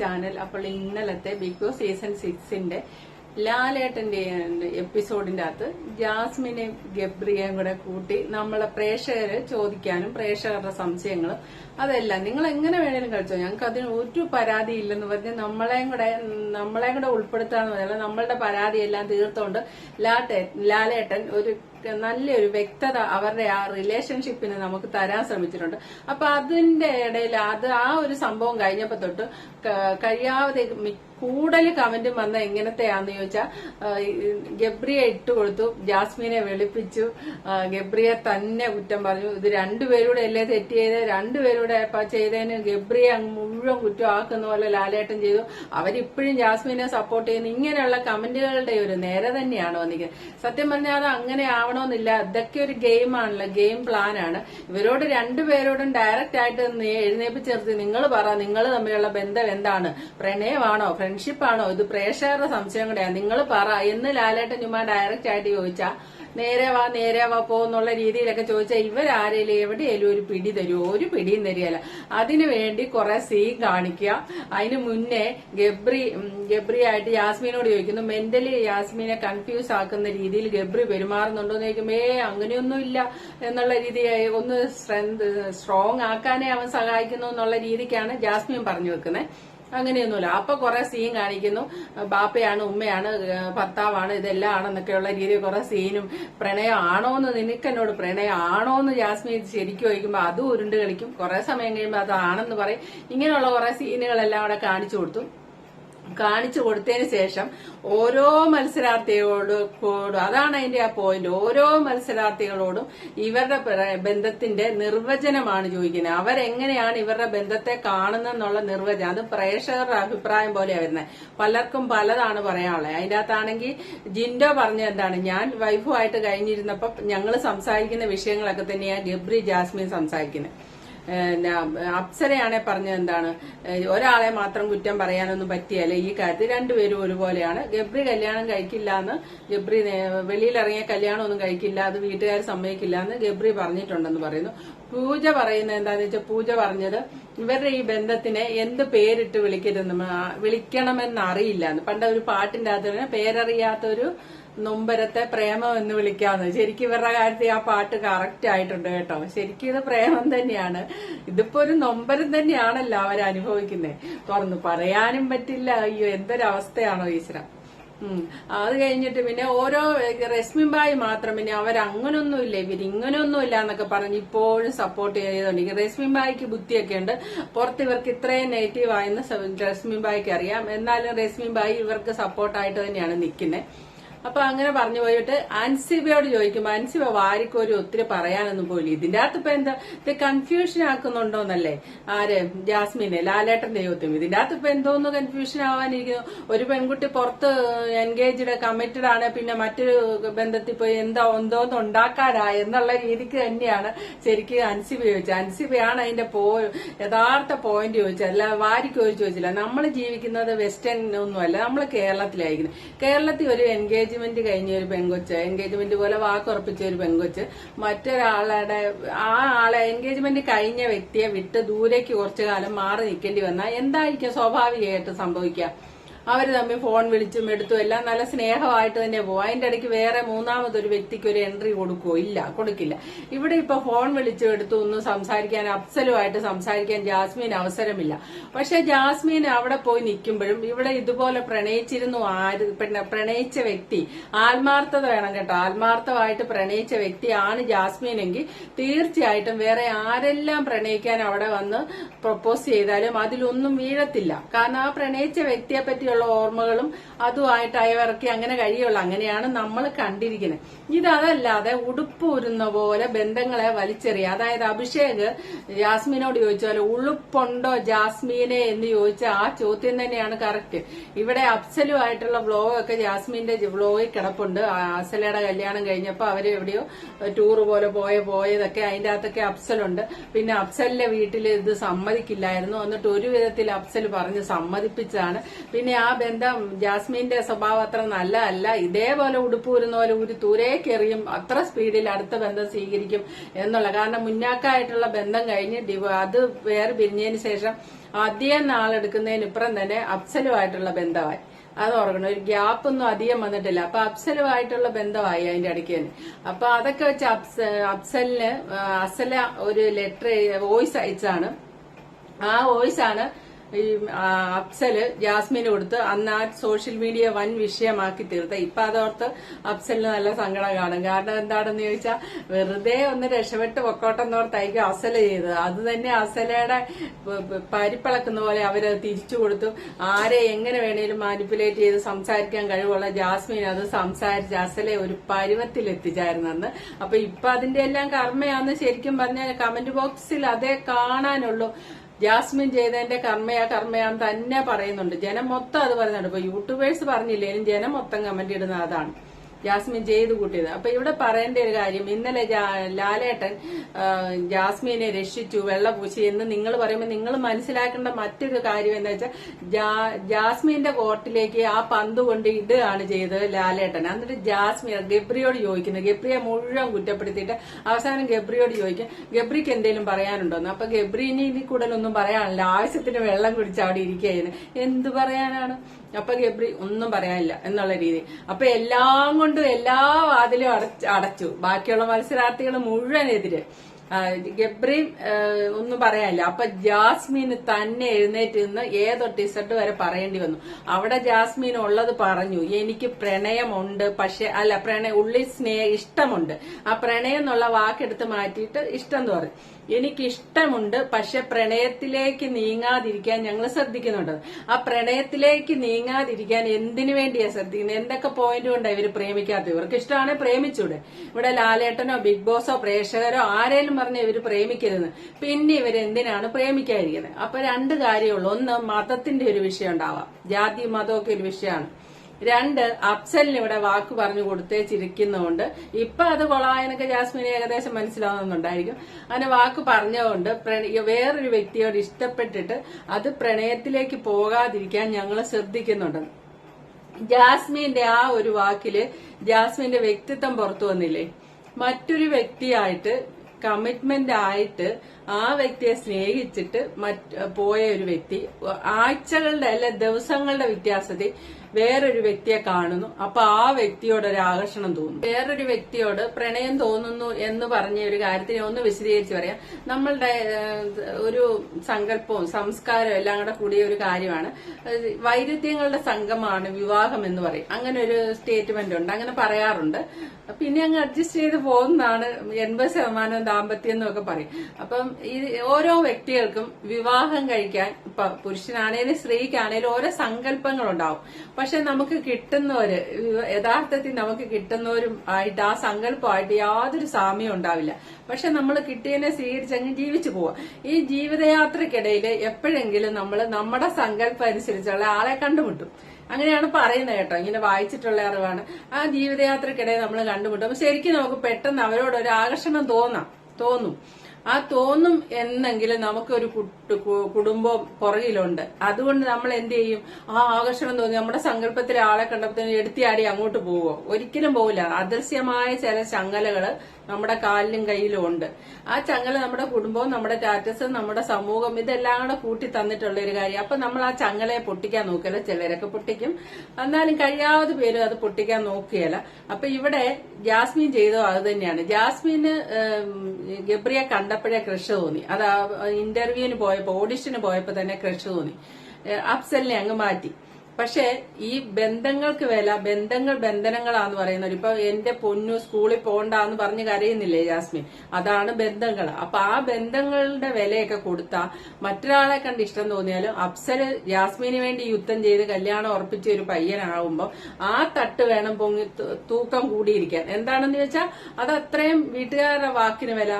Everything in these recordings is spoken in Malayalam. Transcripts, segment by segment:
ചാനൽ അപ്പോൾ ഇന്നലത്തെ ബിഗ് ബോസ് സീസൺ സിക്സിന്റെ ലാലേട്ടന്റെ എപ്പിസോഡിന്റെ അകത്ത് ജാസ്മിനെയും ഗബ്രിയെയും കൂടെ കൂട്ടി നമ്മളെ പ്രേക്ഷകരെ ചോദിക്കാനും പ്രേക്ഷകരുടെ സംശയങ്ങളും അതെല്ലാം. നിങ്ങൾ എങ്ങനെ വേണേലും കളിച്ചോ. ഞങ്ങൾക്ക് അതിന് ഒരു പരാതി ഇല്ലെന്ന് പറഞ്ഞ് നമ്മളെയും കൂടെ നമ്മളെയും കൂടെ ഉൾപ്പെടുത്താന്ന് പറഞ്ഞാൽ നമ്മളുടെ പരാതിയെല്ലാം തീർത്തോണ്ട് ലാട്ടെ ലാലേട്ടൻ ഒരു നല്ലൊരു വ്യക്തത അവരുടെ ആ റിലേഷൻഷിപ്പിന് നമുക്ക് തരാൻ ശ്രമിച്ചിട്ടുണ്ട്. അപ്പൊ അതിന്റെ ഇടയിൽ അത് ആ ഒരു സംഭവം കഴിഞ്ഞപ്പോ തൊട്ട് കഴിയാതെ കൂടുതൽ കമന്റും വന്ന എങ്ങനത്തെയാന്ന് ചോദിച്ചാൽ ഗബ്രിയെ ഇട്ട് കൊടുത്തു ജാസ്മിനെ വെളുപ്പിച്ചു ഗബ്രിയെ തന്നെ കുറ്റം പറഞ്ഞു. ഇത് രണ്ടുപേരൂടെ അല്ലേ തെറ്റ് ചെയ്ത്? രണ്ടുപേരൂടെ ചെയ്തതിന് ഗബ്രിയെ അങ്ങ് മുഴുവൻ കുറ്റമാക്കുന്ന പോലെ ലാലേട്ടൻ ചെയ്തു. അവരിപ്പോഴും ജാസ്മിനെ സപ്പോർട്ട് ചെയ്യുന്നു. ഇങ്ങനെയുള്ള കമന്റുകളുടെ ഒരു നേരെ തന്നെയാണ് വന്നിരിക്കുന്നത്. സത്യം പറഞ്ഞാൽ അത് അങ്ങനെ ആവണമെന്നില്ല ഇതൊക്കെ ഒരു ഗെയിമാണല്ലോ ഗെയിം പ്ലാൻ ആണ്. ഇവരോട് രണ്ടുപേരോടും ഡയറക്റ്റ് ആയിട്ട് എഴുന്നേപ്പിച്ച് നിങ്ങൾ പറ. നിങ്ങൾ തമ്മിലുള്ള ബന്ധം എന്താണ്? പ്രണയമാണോ? ഫ്രണ്ട്ഷിപ്പ് ആണോ? ഇത് പ്രേക്ഷകരുടെ സംശയം കൂടെയാണ്. നിങ്ങൾ പറ എന്ന് ലാലേട്ടൻ ചുമ്മാ ഡയറക്റ്റ് ആയിട്ട് ചോദിച്ചാ നേരെ വാ നേരെ വാ പോ എന്നുള്ള രീതിയിലൊക്കെ ചോദിച്ചാൽ ഇവരാരേലും എവിടെയെങ്കിലും ഒരു പിടി തരുമോ ഒരു പിടിയും തരികയല്ല. അതിനു വേണ്ടി കുറെ സീൻ കാണിക്കുക. അതിന് മുന്നേ ഗബ്രി ഗബ്രി ആയിട്ട് യാസ്മീനോട് ചോദിക്കുന്നു മെന്റലി യാസ്മീനെ കൺഫ്യൂസ് ആക്കുന്ന രീതിയിൽ ഗബ്രി പെരുമാറുന്നുണ്ടോ? എന്ന് ചോദിക്കുമ്പോ ഏ അങ്ങനെയൊന്നും ഇല്ല എന്നുള്ള രീതി ഒന്ന് സ്ട്രെങ്ത് സ്ട്രോങ് ആക്കാനേ അവൻ സഹായിക്കുന്നു എന്നുള്ള രീതിക്കാണ് ജാസ്മിൻ പറഞ്ഞു വെക്കുന്നത് അങ്ങനെയൊന്നുമില്ല. അപ്പൊ കുറെ സീൻ കാണിക്കുന്നു. ബാപ്പയാണ് ഉമ്മയാണ് ഭർത്താവാണ് ഇതെല്ലാം ആണെന്നൊക്കെയുള്ള രീതിയിൽ കുറെ സീനും പ്രണയം ആണോ എന്ന് നിനക്കെന്നോട് പ്രണയം ആണോ എന്ന് ജാസ്മിൻ ശരിക്കും ചോദിക്കുമ്പോൾ അതും ഉരുണ്ട് കളിക്കും. കുറെ സമയം കഴിയുമ്പോൾ അതാണെന്ന് പറയും. ഇങ്ങനെയുള്ള കുറെ സീനുകളെല്ലാം അവിടെ കാണിച്ചു കൊടുത്തു. കാണിച്ചു കൊടുത്തതിന് ശേഷം ഓരോ മത്സരാർത്ഥികളോടും അതാണ് അതിന്റെ ആ പോയിന്റ് ഓരോ മത്സരാർത്ഥികളോടും ഇവരുടെ ബന്ധത്തിന്റെ നിർവചനമാണ് ചോദിക്കുന്നത്. അവരെങ്ങനെയാണ് ഇവരുടെ ബന്ധത്തെ കാണുന്നെന്നുള്ള നിർവചനം. അത് പ്രേക്ഷകരുടെ അഭിപ്രായം പോലെയാണ് വരുന്നത്. പലർക്കും പലതാണ് പറയാനുള്ളത്. അതിന്റെ അകത്താണെങ്കിൽ ജിൻഡോ പറഞ്ഞ എന്താണ്? ഞാൻ വൈഫുമായിട്ട് കഴിഞ്ഞിരുന്നപ്പോൾ ഞങ്ങൾ സംസാരിക്കുന്ന വിഷയങ്ങളൊക്കെ തന്നെയാണ് ഗബ്രി ജാസ്മിൻ സംസാരിക്കുന്നത്. അപ്സരയാണെ പറഞ്ഞത് എന്താണ്? ഒരാളെ മാത്രം കുറ്റം പറയാനൊന്നും പറ്റിയല്ല ഈ കാര്യത്തിൽ? രണ്ടുപേരും ഒരുപോലെയാണ്. ഗബ്രി കല്യാണം കഴിക്കില്ല എന്ന് ഗബ്രി വെളിയിലിറങ്ങിയ കല്യാണം ഒന്നും കഴിക്കില്ല അത് വീട്ടുകാർ സമ്മതിക്കില്ല എന്ന് ഗബ്രി പറഞ്ഞിട്ടുണ്ടെന്ന് പറയുന്നു. പൂജ പറയുന്നത് എന്താന്ന് വെച്ചാൽ പൂജ പറഞ്ഞത് ഇവരുടെ ഈ ബന്ധത്തിനെ എന്ത് പേരിട്ട് വിളിക്കരുതെന്ന് വിളിക്കണമെന്ന് അറിയില്ല പണ്ട് ഒരു പാട്ടിന്റെ അകത്ത് പേരറിയാത്തൊരു നൊമ്പരത്തെ പ്രേമം എന്ന് വിളിക്കാന്ന് ശരിക്കും ഇവരുടെ കാര്യത്തിൽ ആ പാട്ട് കറക്റ്റ് ആയിട്ടുണ്ട് കേട്ടോ. ശരിക്കും ഇത് പ്രേമം തന്നെയാണ്. ഇതിപ്പോ ഒരു നൊമ്പരം തന്നെയാണല്ലോ അവർ അനുഭവിക്കുന്നത് തുറന്നു പറയാനും പറ്റില്ല. അയ്യോ എന്തൊരവസ്ഥയാണോ ഈശ്വര. അത് കഴിഞ്ഞിട്ട് പിന്നെ ഓരോ രശ്മിബായി മാത്രം പിന്നെ ഇവർ ഇങ്ങനൊന്നുമില്ല എന്നൊക്കെ പറഞ്ഞ് ഇപ്പോഴും സപ്പോർട്ട് ചെയ്തോണ്ട് രശ്മിബായിക്ക് ബുദ്ധിയൊക്കെ ഉണ്ട്. പുറത്ത് ഇവർക്ക് ഇത്രയും നെഗറ്റീവ് ആയെന്ന് രശ്മിബായിക്ക് അറിയാം. എന്നാലും രശ്മിബായി ഇവർക്ക് സപ്പോർട്ടായിട്ട് തന്നെയാണ് നിൽക്കുന്നത് അപ്പൊ അങ്ങനെ പറഞ്ഞു പോയിട്ട് അൻസിബയോട് ചോദിക്കുമ്പോ അൻസിബ വാരിക്കോരി ഒത്തിരി പറയാനൊന്നും പോയില്ല? ഇതിന്റെ അകത്ത് ഇപ്പൊ എന്താ? ഇത് കൺഫ്യൂഷൻ ആക്കുന്നുണ്ടോന്നല്ലേ? ആര്? ജാസ്മിനെ ലാലേട്ടന്റെ ചോദ്യം. ഇതിന്റെ അകത്ത് ഇപ്പൊ എന്തോന്ന് കൺഫ്യൂഷൻ ആവാനിരിക്കുന്നു? ഒരു പെൺകുട്ടി പുറത്ത് എൻഗേജ്ഡ് കമ്മിറ്റഡ് ആണ് പിന്നെ മറ്റൊരു ബന്ധത്തിൽ പോയി എന്താ എന്തോന്ന് ഉണ്ടാക്കാനാ എന്നുള്ള രീതിക്ക് തന്നെയാണ് ശരിക്കും അൻസിബ ചോദിച്ചത്. അൻസിബയാണ് അതിന്റെ പോ യഥാർത്ഥ പോയിന്റ് ചോദിച്ചത്. അല്ല വാരിക്കോരി ചോദിച്ചില്ല നമ്മൾ ജീവിക്കുന്നത് വെസ്റ്റേൺ ഒന്നുമല്ല നമ്മൾ കേരളത്തിലായിരിക്കുന്നത് കേരളത്തിൽ ഒരു എൻഗേജ്മെന്റ് കഴിഞ്ഞ ഒരു പെങ്കൊച്ച് എൻഗേജ്മെന്റ് പോലെ വാക്കുറപ്പിച്ച ഒരു പെങ്കൊച്ച് മറ്റൊരാളുടെ ആ ആളെ എൻഗേജ്മെന്റ് കഴിഞ്ഞ വ്യക്തിയെ വിട്ട് ദൂരേക്ക് കുറച്ചു കാലം മാറി നിൽക്കേണ്ടി വന്നാൽ എന്തായിരിക്കും? സ്വാഭാവികമായിട്ട് സംഭവിക്കുക. അവർ തമ്മിൽ ഫോൺ വിളിച്ചും എടുത്തും എല്ലാം നല്ല സ്നേഹമായിട്ട് തന്നെ പോകും അതിന്റെ ഇടയ്ക്ക് വേറെ മൂന്നാമതൊരു വ്യക്തിക്ക് ഒരു എൻട്രി കൊടുക്കുവോ? ഇല്ല കൊടുക്കില്ല. ഇവിടെ ഇപ്പൊ ഫോൺ വിളിച്ചു എടുത്തു ഒന്നും സംസാരിക്കാൻ അപ്സലുമായിട്ട് സംസാരിക്കാൻ ജാസ്മിൻ അവസരമില്ല. പക്ഷെ ജാസ്മിൻ അവിടെ പോയി നിൽക്കുമ്പോഴും ഇവിടെ ഇതുപോലെ പ്രണയിച്ചിരുന്നു ആര്? പ്രണയിച്ച വ്യക്തി ആത്മാർത്ഥത വേണം കേട്ടോ. ആത്മാർത്ഥമായിട്ട് പ്രണയിച്ച വ്യക്തിയാണ് ജാസ്മീനെങ്കിൽ തീർച്ചയായിട്ടും വേറെ ആരെല്ലാം പ്രണയിക്കാൻ അവിടെ വന്ന് പ്രപ്പോസ് ചെയ്താലും അതിലൊന്നും വീഴത്തില്ല. കാരണം ആ പ്രണയിച്ച വ്യക്തിയെ പറ്റിയുള്ള ഓർമ്മകളും അതുമായിട്ട് അയവിറക്കി അങ്ങനെ കഴിയുള്ളൂ. അങ്ങനെയാണ് നമ്മൾ കണ്ടിരിക്കുന്നത്. ഉടുപ്പ് ഉരുന്ന പോലെ ബന്ധങ്ങളെ വലിച്ചെറിയുക അതായത് അഭിഷേക് ജാസ്മിനോട് ചോദിച്ചാൽ ഉളുപ്പുണ്ടോ ജാസ്മീനെ എന്ന് ചോദിച്ച ആ ചോദ്യം തന്നെയാണ് കറക്റ്റ് ഇവിടെ അഫ്സലുമായിട്ടുള്ള വ്ലോഗൊക്കെ ജാസ്മിന്റെ വ്ലോഗിൽ കിടപ്പുണ്ട്. അഫ്സലയുടെ കല്യാണം കഴിഞ്ഞപ്പോൾ അവർ എവിടെയോ ടൂർ പോലെ പോയ പോയതൊക്കെ അതിന്റെ അകത്തൊക്കെ അഫ്സലുണ്ട്. പിന്നെ അഫ്സലിന്റെ വീട്ടിൽ ഇത് സമ്മതിക്കില്ലായിരുന്നു. എന്നിട്ട് ഒരു വിധത്തിൽ അഫ്സൽ പറഞ്ഞ് സമ്മതിപ്പിച്ചാണ് പിന്നെ ആ ബന്ധം ജാസ്മിന്റെ സ്വഭാവം അത്ര നല്ലതല്ല. ഇതേപോലെ ഉടുപ്പ് വരുന്ന പോലെ ഒരു തൂരേക്കെറിയും അത്ര സ്പീഡിൽ അടുത്ത ബന്ധം സ്വീകരിക്കും എന്നുള്ള. കാരണം മുന്നാക്കായിട്ടുള്ള ബന്ധം കഴിഞ്ഞ് അത് വേറെ പിരിഞ്ഞതിന് ശേഷം അധികം നാളെടുക്കുന്നതിന് ഇപ്പുറം തന്നെ അപ്സലുമായിട്ടുള്ള ബന്ധമായി. അത് ഓർക്കണം. ഒരു ഗ്യാപ്പ് ഒന്നും അധികം വന്നിട്ടില്ല. അപ്പൊ അപ്സലുമായിട്ടുള്ള ബന്ധമായി അതിന്റെ ഇടയ്ക്ക് തന്നെ അപ്പൊ അതൊക്കെ വെച്ച് അപ്സ അപ്സലിന് അസല ഒരു ലെറ്റർ വോയിസ് അയച്ചാണ്. ആ വോയിസ് ആണ് ഈ അഫ്സൽ ജാസ്മിന് കൊടുത്ത് അന്ന് ആ സോഷ്യൽ മീഡിയ വൻ വിഷയമാക്കി തീർത്ത. ഇപ്പൊ അതോർത്ത് അഫ്സലിന് നല്ല സങ്കടം കാണും. കാരണം എന്താണെന്ന് ചോദിച്ചാൽ വെറുതെ ഒന്ന് രക്ഷപ്പെട്ട് പൊക്കോട്ടെന്നോർത്തായിരിക്കും അസൽ ചെയ്തത്. അത് തന്നെ അസലയുടെ പരിപ്പിളക്കുന്ന പോലെ അവരത് തിരിച്ചു കൊടുത്തു. ആരെ എങ്ങനെ വേണേലും മാനിപ്പുലേറ്റ് ചെയ്ത് സംസാരിക്കാൻ കഴിവുള്ള ജാസ്മിൻ അത് സംസാരിച്ച് അസലെ ഒരു പരുവത്തിൽ എത്തിച്ചായിരുന്നെന്ന് അപ്പൊ ഇപ്പൊ അതിന്റെ എല്ലാം കർമ്മയാന്ന് ശരിക്കും പറഞ്ഞാൽ കമന്റ് ബോക്സിൽ അതേ കാണാനുള്ളൂ. ജാസ്മിൻ ചെയ്തതിന്റെ കർമ്മയാ കർമ്മയാന്ന് തന്നെ പറയുന്നുണ്ട്. ജനം മൊത്തം അത് പറയുന്നുണ്ട്. ഇപ്പൊ യൂട്യൂബേഴ്സ് പറഞ്ഞില്ലേലും ജനം മൊത്തം കമന്റ് ഇടുന്ന അതാണ്. ജാസ്മിൻ ചെയ്ത് കൂട്ടിയത്. അപ്പൊ ഇവിടെ പറയേണ്ട ഒരു കാര്യം ഇന്നലെ ലാലേട്ടൻ ജാസ്മിനെ രക്ഷിച്ചു വെള്ള പൂശി എന്ന് നിങ്ങൾ പറയുമ്പോൾ നിങ്ങൾ മനസ്സിലാക്കേണ്ട മറ്റൊരു കാര്യം എന്താ വെച്ചാൽ ജാസ്മിന്റെ കോർട്ടിലേക്ക് ആ പന്ത് കൊണ്ട് ഇടുകയാണ് ചെയ്തത് ലാലേട്ടൻ. എന്നിട്ട് ജാസ്മിൻ ഗബ്രിയോട് ചോദിക്കുന്നത് ഗബ്രിയെ മുഴുവൻ കുറ്റപ്പെടുത്തിയിട്ട് അവസാനം ഗബ്രിയോട് ചോദിക്കും ഗബ്രിക്ക് എന്തെങ്കിലും പറയാനുണ്ടോന്ന് അപ്പൊ ഗബ്രിനെ ഇനി കൂടുതലൊന്നും പറയാനില്ല. ആവശ്യത്തിന് വെള്ളം കുടിച്ച് അവിടെ ഇരിക്കുകയായിരുന്നു എന്ത് പറയാനാണ്? അപ്പൊ ഗബ്രി ഒന്നും പറയാനില്ല എന്നുള്ള രീതി. അപ്പൊ എല്ലാം കൊണ്ടും എല്ലാ വാതിലും അടച്ച് ബാക്കിയുള്ള മത്സരാർത്ഥികൾ മുഴുവൻ എതിര്. ഒന്നും പറയാനില്ല. അപ്പൊ ജാസ്മിന് തന്നെ എഴുന്നേറ്റ് നിന്ന് ഏതോ ഇസട്ട് വരെ പറയേണ്ടി വന്നു. അവിടെ ജാസ്മിൻ ഉള്ളത് പറഞ്ഞു. എനിക്ക് പ്രണയമുണ്ട്. പക്ഷെ അല്ല പ്രണയ ഉള്ളിൽ സ്നേഹ ഇഷ്ടമുണ്ട്. ആ പ്രണയം എന്നുള്ള വാക്കെടുത്ത് മാറ്റിയിട്ട് ഇഷ്ടം എന്ന് പറയും എനിക്ക് ഇഷ്ടമുണ്ട് പക്ഷെ പ്രണയത്തിലേക്ക് നീങ്ങാതിരിക്കാൻ ഞങ്ങൾ ശ്രദ്ധിക്കുന്നുണ്ട്. ആ പ്രണയത്തിലേക്ക് നീങ്ങാതിരിക്കാൻ എന്തിനു വേണ്ടിയാ ശ്രദ്ധിക്കുന്നത്? എന്തൊക്കെ പോയിന്റ് കൊണ്ടാണ് ഇവർ പ്രേമിക്കാത്തത്? ഇവർക്ക് ഇഷ്ടമാണെങ്കിൽ പ്രേമിച്ചൂടെ. ഇവിടെ ലാലേട്ടനോ ബിഗ് ബോസോ പ്രേക്ഷകരോ ആരേലും പറഞ്ഞ് ഇവർ പ്രേമിക്കരുത്. പിന്നെ ഇവർ എന്തിനാണ് പ്രേമിക്കാതിരിക്കുന്നത്? അപ്പൊ രണ്ട് കാര്യമുള്ളൂ ഒന്ന് മതത്തിന്റെ ഒരു വിഷയം ഉണ്ടാവാം. ജാതി മതമൊക്കെ ഒരു വിഷയമാണ്. രണ്ട് അഫ്സലിന് ഇവിടെ വാക്ക് പറഞ്ഞു കൊടുത്തേച്ചിരിക്കുന്നതുകൊണ്ട് ഇപ്പൊ അത് കൊളായനൊക്കെ ജാസ്മിനെ ഏകദേശം മനസ്സിലാവുന്നുണ്ടായിരിക്കും. അങ്ങനെ വാക്ക് പറഞ്ഞതുകൊണ്ട് വേറൊരു വ്യക്തിയോട് ഇഷ്ടപ്പെട്ടിട്ട് അത് പ്രണയത്തിലേക്ക് പോകാതിരിക്കാൻ ഞങ്ങൾ ശ്രദ്ധിക്കുന്നുണ്ട്. ജാസ്മിന്റെ ആ ഒരു വാക്കിൽ ജാസ്മിന്റെ വ്യക്തിത്വം പുറത്തു വന്നില്ലേ? മറ്റൊരു വ്യക്തിയായിട്ട് കമ്മിറ്റ്മെന്റ് ആയിട്ട് ആ വ്യക്തിയെ സ്നേഹിച്ചിട്ട് മറ്റ് പോയ ഒരു വ്യക്തി ആഴ്ചകളുടെ അല്ല ദിവസങ്ങളുടെ വ്യത്യാസത്തിൽ വേറൊരു വ്യക്തിയെ കാണുന്നു. അപ്പൊ ആ വ്യക്തിയോട് ഒരു ആകർഷണം തോന്നുന്നു. വേറൊരു വ്യക്തിയോട് പ്രണയം തോന്നുന്നു എന്ന് പറഞ്ഞ ഒരു കാര്യത്തിനെ ഒന്ന് വിശദീകരിച്ച് പറയാം. നമ്മളുടെ ഒരു സങ്കല്പവും സംസ്കാരവും എല്ലാം കൂടെ കൂടിയ ഒരു കാര്യമാണ്. വൈരുദ്ധ്യങ്ങളുടെ സംഘമാണ് വിവാഹം എന്ന് പറയും. അങ്ങനെ ഒരു സ്റ്റേറ്റ്മെന്റ് ഉണ്ട്. അങ്ങനെ പറയാറുണ്ട്. പിന്നെ അങ്ങ് അഡ്ജസ്റ്റ് ചെയ്ത് പോകുന്നതാണ് എൺപത് ശതമാനം ദാമ്പത്യം എന്നൊക്കെ പറയും. അപ്പം ഈ ഓരോ വ്യക്തികൾക്കും വിവാഹം കഴിക്കാൻ ഇപ്പൊ പുരുഷനാണേലും സ്ത്രീക്കാണേലും ഓരോ സങ്കല്പങ്ങളുണ്ടാവും. പക്ഷെ നമുക്ക് കിട്ടുന്നവര് യഥാർത്ഥത്തിൽ നമുക്ക് കിട്ടുന്നവരും ആയിട്ട് ആ സങ്കല്പമായിട്ട് യാതൊരു സാമ്യം ഉണ്ടാവില്ല. പക്ഷെ നമ്മൾ കിട്ടിയതിനെ സ്വീകരിച്ചങ്ങ് ജീവിച്ചു പോവാം. ഈ ജീവിതയാത്രക്കിടയിൽ എപ്പോഴെങ്കിലും നമ്മൾ നമ്മുടെ സങ്കല്പം അനുസരിച്ചുള്ള ആളെ കണ്ടുമുട്ടും. അങ്ങനെയാണ് പറയുന്നത് കേട്ടോ. ഇങ്ങനെ വായിച്ചിട്ടുള്ള അറിവാണ്. ആ ജീവിതയാത്രക്കിടയിൽ നമ്മൾ കണ്ടുമുട്ടും. അപ്പൊ ശരിക്കും നമുക്ക് പെട്ടെന്ന് അവരോട് ഒരു ആകർഷണം തോന്നാം തോന്നും. ആ തോന്നും എന്നെങ്കിലും നമുക്കൊരു കുട്ടു- കുടുംബം പുറകിലുണ്ട്. അതുകൊണ്ട് നമ്മൾ എന്ത് ചെയ്യും? ആ ആകർഷണം തോന്നി. നമ്മുടെ സങ്കല്പത്തിലെ ആളെ കണ്ടപ്പോൾ എടുത്തിയാടി അങ്ങോട്ട് പോവോ ഒരിക്കലും പോവില്ല. അദൃശ്യമായ ചില ചങ്ങലകൾ നമ്മുടെ കാലിലും കയ്യിലും ഉണ്ട്. ആ ചങ്ങല നമ്മുടെ കുടുംബവും നമ്മുടെ സ്റ്റാറ്റസ് നമ്മുടെ സമൂഹം ഇതെല്ലാം കൂടെ കൂട്ടി തന്നിട്ടുള്ള ഒരു കാര്യം. അപ്പൊ നമ്മൾ ആ ചങ്ങലയെ പൊട്ടിക്കാൻ നോക്കിയല്ല ചിലരൊക്കെ പൊട്ടിക്കും. എന്നാലും കഴിയാതെ പേരും അത് പൊട്ടിക്കാൻ നോക്കിയല്ല അപ്പൊ ഇവിടെ ജാസ്മിൻ ചെയ്തോ അത് തന്നെയാണ്. ജാസ്മിന് ഗബ്രിയെ കണ്ടപ്പോഴേ കൃഷി തോന്നി. അത് ഇന്റർവ്യൂവിന് പോയപ്പോ ഓഡിഷന് പോയപ്പോ തന്നെ ക്രഷ് തോന്നി. അപ്സെല്ലിനെ അങ്ങ് മാറ്റി. പക്ഷേ ഈ ബന്ധങ്ങൾക്ക് വില ബന്ധങ്ങൾ ബന്ധനങ്ങളാന്ന് പറയുന്നത് ഇപ്പൊ എന്റെ പൊന്നു സ്കൂളിൽ പോകണ്ടെന്ന് പറഞ്ഞ് കരയുന്നില്ലേ ജാസ്മിൻ? അതാണ് ബന്ധങ്ങൾ. അപ്പൊ ആ ബന്ധങ്ങളുടെ വിലയൊക്കെ കൊടുത്താ മറ്റൊരാളെ കണ്ട് ഇഷ്ടം തോന്നിയാലും അപ്സര് ജാസ്മിന് വേണ്ടി യുദ്ധം ചെയ്ത് കല്യാണം ഉറപ്പിച്ച ഒരു പയ്യനാകുമ്പോ ആ തട്ട് വേണം പൊങ്ങി തൂക്കം കൂടിയിരിക്കാൻ. എന്താണെന്ന് വെച്ചാൽ അത് അത്രയും വീട്ടുകാരുടെ വാക്കിന് വില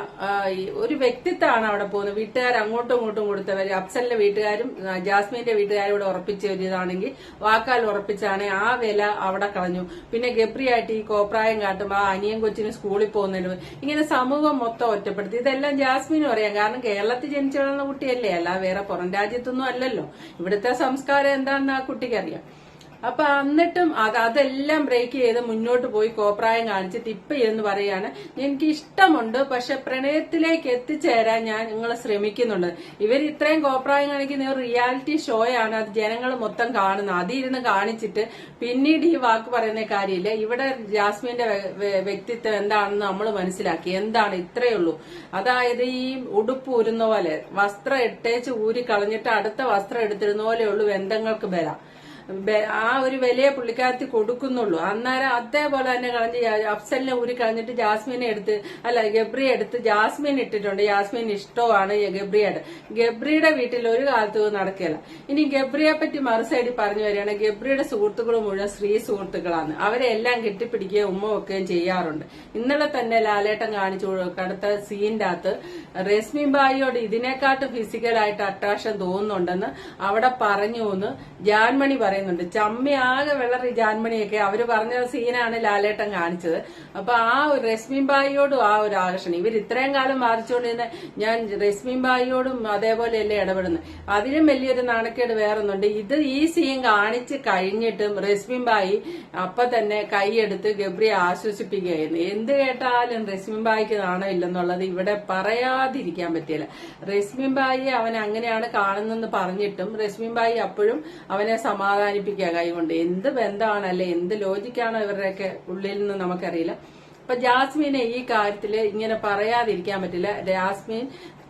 ഒരു വ്യക്തിത്വമാണ് അവിടെ പോകുന്നത്. വീട്ടുകാർ അങ്ങോട്ടും ഇങ്ങോട്ടും കൊടുത്തവര് അപ്സലിന്റെ വീട്ടുകാരും ജാസ്മിന്റെ വീട്ടുകാരും ഇവിടെ ഉറപ്പിച്ച ഒരു ഇതാണെങ്കിൽ വാക്കാൽ ഉറപ്പിച്ചാണ് ആ വില അവിടെ കളഞ്ഞു. പിന്നെ ഗബ്രിയായിട്ട് ഈ കോപ്രായം കാട്ടുമ്പോ ആ അനിയൻ കൊച്ചിന് സ്കൂളിൽ പോകുന്നതിന് ഇങ്ങനെ സമൂഹം മൊത്തം ഒറ്റപ്പെടുത്തി. ഇതെല്ലാം ജാസ്മിനും അറിയാം. കാരണം കേരളത്തിൽ ജനിച്ചു വളർന്ന കുട്ടിയല്ലേ? അല്ല വേറെ പുറം രാജ്യത്തൊന്നും അല്ലല്ലോ. ഇവിടുത്തെ സംസ്കാരം എന്താണെന്ന് ആ കുട്ടിക്ക് അറിയാം. അപ്പൊ എന്നിട്ടും അത് അതെല്ലാം ബ്രേക്ക് ചെയ്ത് മുന്നോട്ട് പോയി കോപ്രായം കാണിച്ചിട്ട് ഇപ്പൊ ഇരുന്ന് പറയാണ് എനിക്ക് ഇഷ്ടമുണ്ട് പക്ഷെ പ്രണയത്തിലേക്ക് എത്തിച്ചേരാൻ ഞാൻ നിങ്ങൾ ശ്രമിക്കുന്നുണ്ട്. ഇവർ ഇത്രയും കോപ്രായം കാണിക്കുന്ന ഒരു റിയാലിറ്റി ഷോയാണ് അത് ജനങ്ങൾ മൊത്തം കാണുന്നത്. അതിരുന്ന് കാണിച്ചിട്ട് പിന്നീട് ഈ വാക്ക് പറയുന്ന കാര്യമില്ല. ഇവിടെ ജാസ്മിന്റെ വ്യ- വ്യ- വ്യക്തിത്വം എന്താണെന്ന് നമ്മൾ മനസ്സിലാക്കി. എന്താണ്? ഇത്രയേ ഉള്ളൂ. അതായത് ഈ ഉടുപ്പ് ഊരുന്ന പോലെ വസ്ത്രം ഇട്ടേച്ച് ഊരി കളഞ്ഞിട്ട് അടുത്ത വസ്ത്രം എടുത്തിരുന്ന പോലെയുള്ളൂ ബന്ധങ്ങൾക്ക് ബല. ആ ഒരു വിലയെ പുള്ളിക്കാരത്തി കൊടുക്കുന്നുള്ളൂ. അന്നേരം അതേപോലെ തന്നെ കളഞ്ഞ് അഫ്സലിനെ ഊരി കളഞ്ഞിട്ട് ജാസ്മിനെ എടുത്ത് അല്ല ഗബ്രി എടുത്ത് ജാസ്മിൻ ഇട്ടിട്ടുണ്ട്. ജാസ്മിൻ ഇഷ്ടമാണ് ഗബ്രിയുടെ. ഗബ്രിയുടെ വീട്ടിൽ ഒരു കാലത്തും നടക്കില്ല. ഇനി ഗബ്രിയെ പറ്റി മറു സൈഡിൽ പറഞ്ഞു വരികയാണ് ഗബ്രിയുടെ സുഹൃത്തുക്കൾ മുഴുവൻ സ്ത്രീ സുഹൃത്തുക്കളാണ്. അവരെ എല്ലാം കെട്ടിപ്പിടിക്കുകയും ഉമ്മ വെക്കുകയും ചെയ്യാറുണ്ട്. ഇന്നലെ തന്നെ ലാലേട്ടൻ കാണിച്ചു കടുത്ത സീന്റെ അകത്ത് റെസ്മി ബായിയോട് ഇതിനെക്കാട്ടും ഫിസിക്കലായിട്ട് അട്രാക്ഷൻ തോന്നുന്നുണ്ടെന്ന് അവിടെ പറഞ്ഞു എന്ന് ജാൻമണി പറയുന്നുണ്ട് ചമ്മി ആകെ വെള്ളറി ജാൻമണിയൊക്കെ അവർ പറഞ്ഞ സീനാണ് ലാലേട്ടൻ കാണിച്ചത്. അപ്പൊ ആ ഒരു രശ്മി ബായിയോടും ആ ഒരു ആകർഷണം. ഇവർ ഇത്രയും കാലം ബാധിച്ചുകൊണ്ടിരുന്ന ഞാൻ രശ്മി ബായിയോടും അതേപോലെയല്ലേ ഇടപെടുന്നത്. അതിലും വലിയൊരു നാണക്കേട് വേറൊന്നുണ്ട്. ഇത് ഈ സീൻ കാണിച്ച് കഴിഞ്ഞിട്ടും രശ്മി ബായി അപ്പൊ തന്നെ കൈയെടുത്ത് ഗബ്രിയെ ആശ്വസിപ്പിക്കുകയായിരുന്നു. എന്ത് കേട്ടാലും രശ്മി ബായിക്ക് നാണമില്ലെന്നുള്ളത് ഇവിടെ പറയാതിരിക്കാൻ പറ്റിയില്ല രശ്മി ബായി അവൻ അങ്ങനെയാണ് കാണുന്നെന്ന് പറഞ്ഞിട്ടും രശ്മി ബായി അപ്പോഴും അവനെ സമാധാനിപ്പിക്കുക കൈകൊണ്ട്. എന്ത് ബന്ധമാണ് അല്ലെ എന്ത് ലോജിക്കാണോ ഇവരുടെയൊക്കെ ഉള്ളിൽ നിന്ന് നമുക്കറിയില്ല. അപ്പൊ ജാസ്മീനെ ഈ കാര്യത്തിൽ ഇങ്ങനെ പറയാതിരിക്കാൻ പറ്റില്ല. ജാസ്മിൻ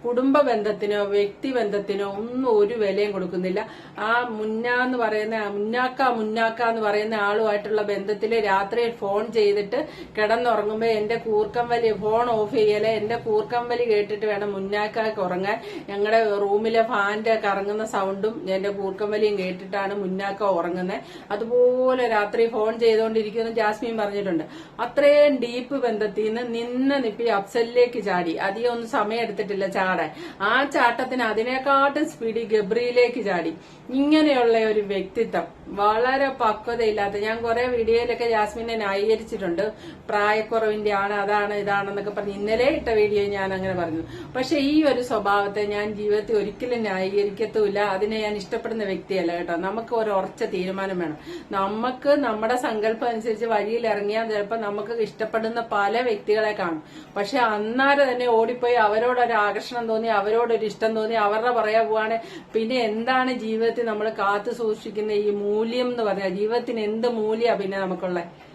കുടുംബ ബന്ധത്തിനോ വ്യക്തി ബന്ധത്തിനോ ഒന്നും ഒരു വിലയും കൊടുക്കുന്നില്ല. ആ മുന്ന എന്ന് പറയുന്ന മുന്നാക്ക മുന്നാക്ക എന്ന് പറയുന്ന ആളുമായിട്ടുള്ള ബന്ധത്തിൽ രാത്രി ഫോൺ ചെയ്തിട്ട് കിടന്നുറങ്ങുമ്പോൾ എന്റെ കൂർക്കം വലി ഫോൺ ഓഫ് ചെയ്യൽ എന്റെ കൂർക്കം വലി കേട്ടിട്ട് വേണം മുന്നാക്കാക്ക് ഉറങ്ങാൻ. ഞങ്ങളുടെ റൂമിലെ ഫാന്റെ കറങ്ങുന്ന സൗണ്ടും എന്റെ കൂർക്കം വലിയും കേട്ടിട്ടാണ് മുന്നാക്ക ഉറങ്ങുന്നത് അതുപോലെ രാത്രി ഫോൺ ചെയ്തുകൊണ്ടിരിക്കുന്ന ജാസ്മിൻ പറഞ്ഞിട്ടുണ്ട്. അത്രയും ഡീപ്പ് ബന്ധത്തിൽ നിന്ന് നിന്ന് നിപ്പി അഫ്സലിലേക്ക് ചാടി. അധികം ഒന്നും സമയം എടുത്തിട്ടില്ല. ചാടാൻ ആ ചാട്ടത്തിന് അതിനെക്കാട്ടും സ്പീഡിൽ ഗബ്രിയിലേക്ക് ചാടി. ഇങ്ങനെയുള്ള ഒരു വ്യക്തിത്വം. വളരെ പക്വതയില്ലാത്ത ഞാൻ കുറെ വീഡിയോയിലൊക്കെ ജാസ്മിനെ ന്യായീകരിച്ചിട്ടുണ്ട്. പ്രായക്കുറവിന്റെ ആണ് അതാണ് ഇതാണെന്നൊക്കെ പറഞ്ഞ് ഇന്നലെ ഇട്ട വീഡിയോ ഞാൻ അങ്ങനെ പറഞ്ഞു. പക്ഷെ ഈ ഒരു സ്വഭാവത്തെ ഞാൻ ജീവിതത്തിൽ ഒരിക്കലും ന്യായീകരിക്കത്തുമില്ല. അതിനെ ഞാൻ ഇഷ്ടപ്പെടുന്ന വ്യക്തിയല്ല കേട്ടോ. നമുക്ക് ഒരു ഉറച്ച തീരുമാനം വേണം. നമുക്ക് നമ്മുടെ സങ്കല്പം അനുസരിച്ച് വഴിയിൽ ഇറങ്ങിയാൽ ചിലപ്പോൾ നമുക്ക് ഇഷ്ടപ്പെടുന്ന പല വ്യക്തികളെ കാണും. പക്ഷെ അന്നാരെ തന്നെ ഓടിപ്പോയി അവരോടൊരു ആകർഷണം തോന്നി അവരോടൊരു ഇഷ്ടം തോന്നി അവരുടെ പറയാ പോവാണ്. പിന്നെ എന്താണ് ജീവിതത്തിൽ നമ്മൾ കാത്തു സൂക്ഷിക്കുന്ന ഈ മൂല്യം എന്ന് പറയാ ജീവിതത്തിന് എന്ത് മൂല്യമാണ് പിന്നെ നമുക്കുള്ള?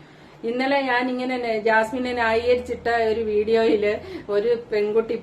ഇന്നലെ ഞാൻ ഇങ്ങനെ ജാസ്മിനെ ന്യായീകരിച്ചിട്ട ഒരു വീഡിയോയിൽ ഒരു പെൺകുട്ടി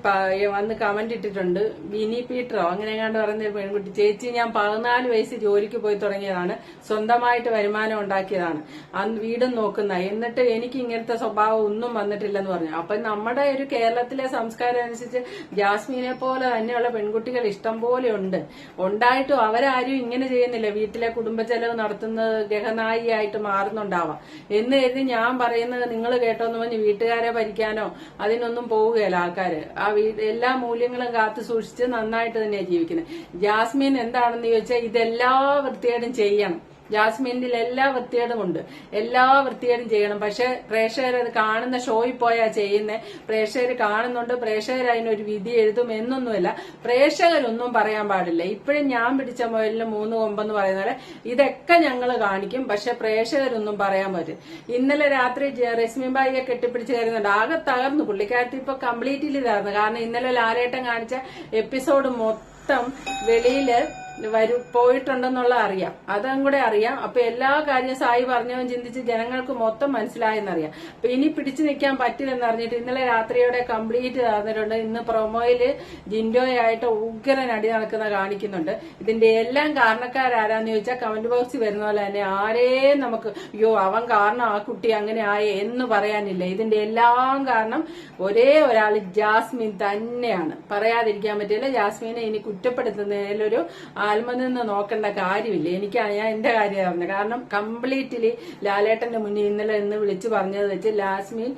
വന്ന് കമന്റ് ഇട്ടിട്ടുണ്ട്. ബിനി പീറ്ററോ? അങ്ങനെ എങ്ങാണ്ട് പറയുന്ന ഒരു പെൺകുട്ടി. ചേച്ചി ഞാൻ പതിനാല് വയസ്സ് ജോലിക്ക് പോയി തുടങ്ങിയതാണ്. സ്വന്തമായിട്ട് വരുമാനം ഉണ്ടാക്കിയതാണ്. അന്ന് വീടും നോക്കുന്ന. എന്നിട്ട് എനിക്ക് ഇങ്ങനത്തെ സ്വഭാവം ഒന്നും വന്നിട്ടില്ലെന്ന് പറഞ്ഞു. അപ്പൊ നമ്മുടെ ഒരു കേരളത്തിലെ സംസ്കാരം അനുസരിച്ച് ജാസ്മിനെ പോലെ തന്നെയുള്ള പെൺകുട്ടികൾ ഇഷ്ടം പോലെ ഉണ്ട്. ഉണ്ടായിട്ടും അവരാരും ഇങ്ങനെ ചെയ്യുന്നില്ല. വീട്ടിലെ കുടുംബ ചെലവ് നടത്തുന്നത് ഗഹനായിയായിട്ട് മാറുന്നുണ്ടാവാം. എന്ന് കരുതി ഞാൻ പറയുന്നത് നിങ്ങൾ കേട്ടോന്ന് പറഞ്ഞ് വീട്ടുകാരെ ഭരിക്കാനോ അതിനൊന്നും പോവുകയല്ല ആൾക്കാര്. ആ എല്ലാ മൂല്യങ്ങളും കാത്തു സൂക്ഷിച്ച് നന്നായിട്ട് തന്നെയാണ് ജീവിക്കുന്നത്. ജാസ്മിൻ എന്താണെന്ന് ചോദിച്ചാൽ ഇതെല്ലാ വൃത്തിയായിട്ടും ചെയ്യണം. ജാസ്മിനിൽ എല്ലാ വൃത്തികേടും ഉണ്ട്. എല്ലാ വൃത്തികേടും ചെയ്യണം. പക്ഷെ പ്രേക്ഷകർ അത് കാണുന്ന ഷോയിൽ പോയാ ചെയ്യുന്നേ. പ്രേക്ഷകർ കാണുന്നുണ്ട്. പ്രേക്ഷകർ അതിനൊരു വിധി എഴുതും എന്നൊന്നുമല്ല. പ്രേക്ഷകരൊന്നും പറയാൻ പാടില്ല. ഇപ്പോഴും ഞാൻ പിടിച്ച മുയലിന് മൂന്ന് കൊമ്പെന്ന് പറയുന്ന പോലെ ഇതൊക്കെ ഞങ്ങൾ കാണിക്കും. പക്ഷെ പ്രേക്ഷകരൊന്നും പറയാൻ പറ്റും ഇന്നലെ രാത്രി ജ- രശ്മി ബായിയെ കെട്ടിപ്പിടിച്ച് കയറുന്നുണ്ട്. ആകെ തകർന്നു. പുള്ളിക്കാരത്തി ഇപ്പൊ കംപ്ലീറ്റ്ലി തകർന്നു. കാരണം ഇന്നലെ ലാലേട്ടൻ കാണിച്ച എപ്പിസോഡ് മൊത്തം വെളിയിൽ വരും പോയിട്ടുണ്ടെന്നുള്ള അറിയാം. അതും കൂടെ അറിയാം. അപ്പൊ എല്ലാ കാര്യവും സായി പറഞ്ഞവൻ ചിന്തിച്ച് ജനങ്ങൾക്ക് മൊത്തം മനസ്സിലായെന്നറിയാം. അപ്പൊ ഇനി പിടിച്ചു നിൽക്കാൻ പറ്റില്ലെന്ന് അറിഞ്ഞിട്ട് ഇന്നലെ രാത്രിയോടെ കംപ്ലീറ്റ് തന്നിട്ടുണ്ട്. ഇന്ന് പ്രൊമോയിൽ ജിൻഡോയായിട്ട് ഉഗ്രൻ അടി നടക്കുന്ന കാണിക്കുന്നുണ്ട്. ഇതിന്റെ എല്ലാം കാരണക്കാരാരാന്ന് ചോദിച്ചാൽ കമന്റ് ബോക്സിൽ വരുന്ന പോലെ തന്നെ ആരെയും നമുക്ക് അയ്യോ അവൻ കാരണം ആ കുട്ടി അങ്ങനെ ആയേ എന്ന് പറയാനില്ല. ഇതിന്റെ എല്ലാം കാരണം ഒരേ ഒരാൾ ജാസ്മിൻ തന്നെയാണ്. പറയാതിരിക്കാൻ പറ്റില്ല. ജാസ്മിനെ ഇനി കുറ്റപ്പെടുത്തുന്നതിലൊരു ആത്മ നിന്ന് നോക്കേണ്ട കാര്യമില്ല. എനിക്ക് ഞാൻ എന്റെ കാര്യം പറഞ്ഞത്. കാരണം കംപ്ലീറ്റ്ലി ലാലേട്ടന്റെ മുന്നിൽ ഇന്നലെ ഇന്ന് വിളിച്ചു പറഞ്ഞത് വെച്ച് ലാസ്മിൻ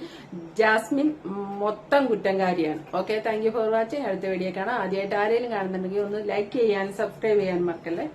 ജാസ്മിൻ മൊത്തം കുറ്റംകാരിയാണ്. ഓക്കെ താങ്ക് ഫോർ വാച്ചിങ് അടുത്ത വീഡിയോ കാണാം. ആദ്യമായിട്ട് ആരെങ്കിലും കാണുന്നുണ്ടെങ്കിൽ ഒന്ന് ലൈക്ക് ചെയ്യാൻ സബ്സ്ക്രൈബ് ചെയ്യാൻ മറക്കല്ലേ?